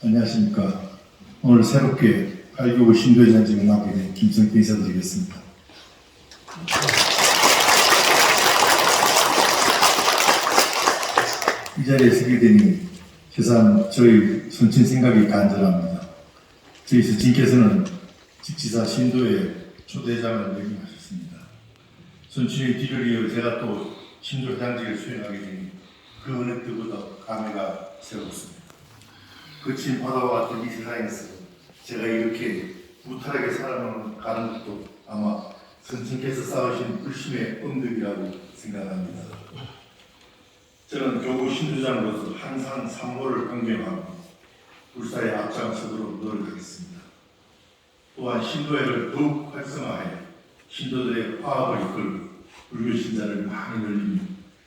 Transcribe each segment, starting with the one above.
안녕하십니까. 오늘 새롭게 8.25 신도의 전쟁을 맡게 된 김성태 인사드리겠습니다. 이 자리에 서게 되니 세상 저희 선친 생각이 간절합니다. 저희 스님께서는 직지사 신도의 초대장을 역임하셨습니다. 선친의 뒤를 이어 제가 또 신도 회장직을 수행하게 되니 그 어느 때보다 감회가 새롭습니다. 거친 바다와 같은 이 세상에서 제가 이렇게 무탈하게 살아가는 것도 아마 선생께서 쌓으신 불심의 언덕이라고 생각합니다. 저는 교구 신도장으로서 항상 산모를 강경하고 불사에 앞장서도록 노력하겠습니다. 또한 신도회를 더욱 활성화해 신도들의 화합을 이끌고 불교 신자를 많이 늘리며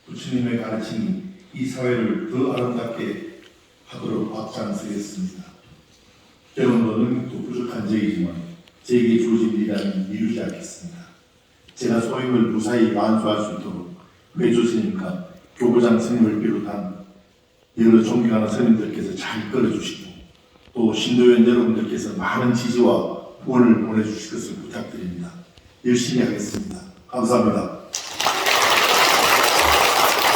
부처님의 가르침이 이 사회를 더 아름답게 하도록 앞장서겠습니다. 때로는 능력도 부족한 저이지만 제게 주어진 일이라면 미루지 않겠습니다. 제가 소임을 무사히 완수할 수 있도록 매주 스님과 교부장 스님을 비롯한 여러 존경하는 스님들께서 잘 이끌어주시고 또 신도연 여러분들께서 많은 지지와 후원을 보내주실 것을 부탁드립니다. 열심히 하겠습니다. 감사합니다.